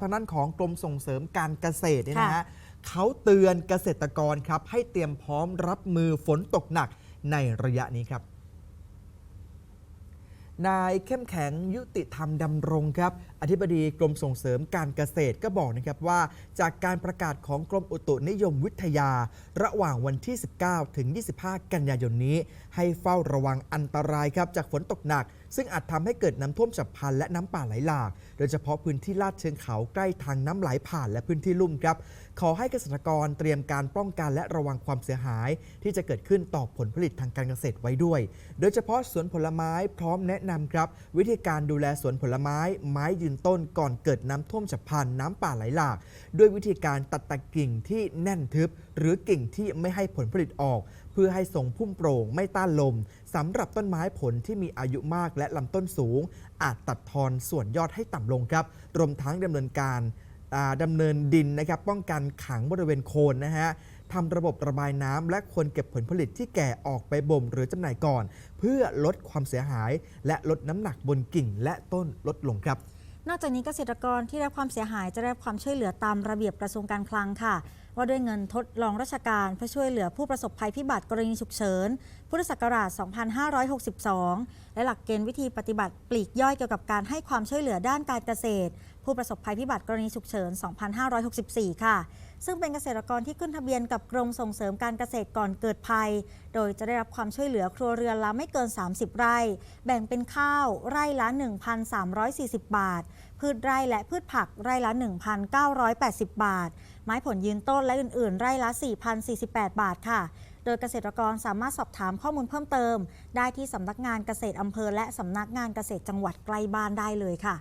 ทางด้านของกรมส่งเสริมการเกษตรเนี่ยนะค่ะฮะเขาเตือนเกษตรกรครับให้เตรียมพร้อมรับมือฝนตกหนักในระยะนี้ครับ นายเข้มแข็งยุติธรรมดำรงครับ อธิบดีกรมส่งเสริมการเกษตรก็บอกนะครับว่า จากการประกาศของกรมอุตุนิยมวิทยา ระหว่างวันที่ 19 ถึง 25 กันยายนนี้ ให้เฝ้าระวังอันตรายครับจากฝนตกหนัก ซึ่งอาจทำให้เกิดน้ำท่วมฉับพลันและน้ำป่าไหลหลาก โดยเฉพาะพื้นที่ลาดเชิงเขาใกล้ทางน้ำไหลผ่านและพื้นที่ลุ่มครับ ขอให้เกษตรกรเตรียมการป้องกันและระวังความเสียหาย ที่จะเกิดขึ้นต่อผลผลิตทางการเกษตรไว้ด้วย โดยเฉพาะสวนผลไม้พร้อมแนะนำครับ วิธีการดูแลสวนผลไม้ ไม้ยืนต้นก่อนเกิดน้ำท่วมฉับพลันน้ำป่าไหลหลาก ด้วยวิธีการตัดแต่กิ่งที่แน่นทึบ หรือกิ่งที่ไม่ให้ผลผลิตออก เพื่อให้ทรงพุ่มโปร่งไม่ต้านลมสำหรับต้นไม้ผลที่มีอายุมากและลำต้นสูง อาจตัดทอนส่วนยอดให้ต่ำลงครับรวมทั้งดำเนินการดำเนินดินนะครับป้องกันขังบริเวณโคนนะฮะ ทำระบบระบายน้ำและควรเก็บผลผลิตที่แก่ออกไปบ่มหรือจำหน่ายก่อน เพื่อลดความเสียหาย และลดน้ำหนักบนกิ่งและต้นลดลงครับ นอกจากนี้เกษตรกรที่ได้รับความเสียหายจะได้รับความช่วยเหลือตามระเบียบกระทรวงการคลังค่ะ ว่าด้วยเงินทดลองราชการเพื่อช่วยเหลือผู้ประสบภัยพิบัติกรณีฉุกเฉิน พุทธศักราช 2562 และหลักเกณฑ์วิธีปฏิบัติปลีกย่อยเกี่ยวกับการให้ความช่วยเหลือด้านการเกษตร ผู้ประสบภัยพิบัติกรณีฉุกเฉิน 2564 ค่ะ ซึ่งเป็นเกษตรกรที่ขึ้นทะเบียนกับกรมส่งเสริมการเกษตรก่อนเกิดภัย โดยจะได้รับความช่วยเหลือครัวเรือนละไม่เกิน 30 ไร่ แบ่งเป็นข้าวไร่ละ 1,340 บาทพืชไร่และพืชผักไร่ละ 1,980 บาท ไม้ผลยืนต้นและอื่นๆ ไร่ละ 4,048 บาทค่ะ โดยเกษตรกรสามารถสอบถามข้อมูลเพิ่มเติม ได้ที่สำนักงานเกษตรอำเภอและสำนักงานเกษตรจังหวัดใกล้บ้านได้เลยค่ะ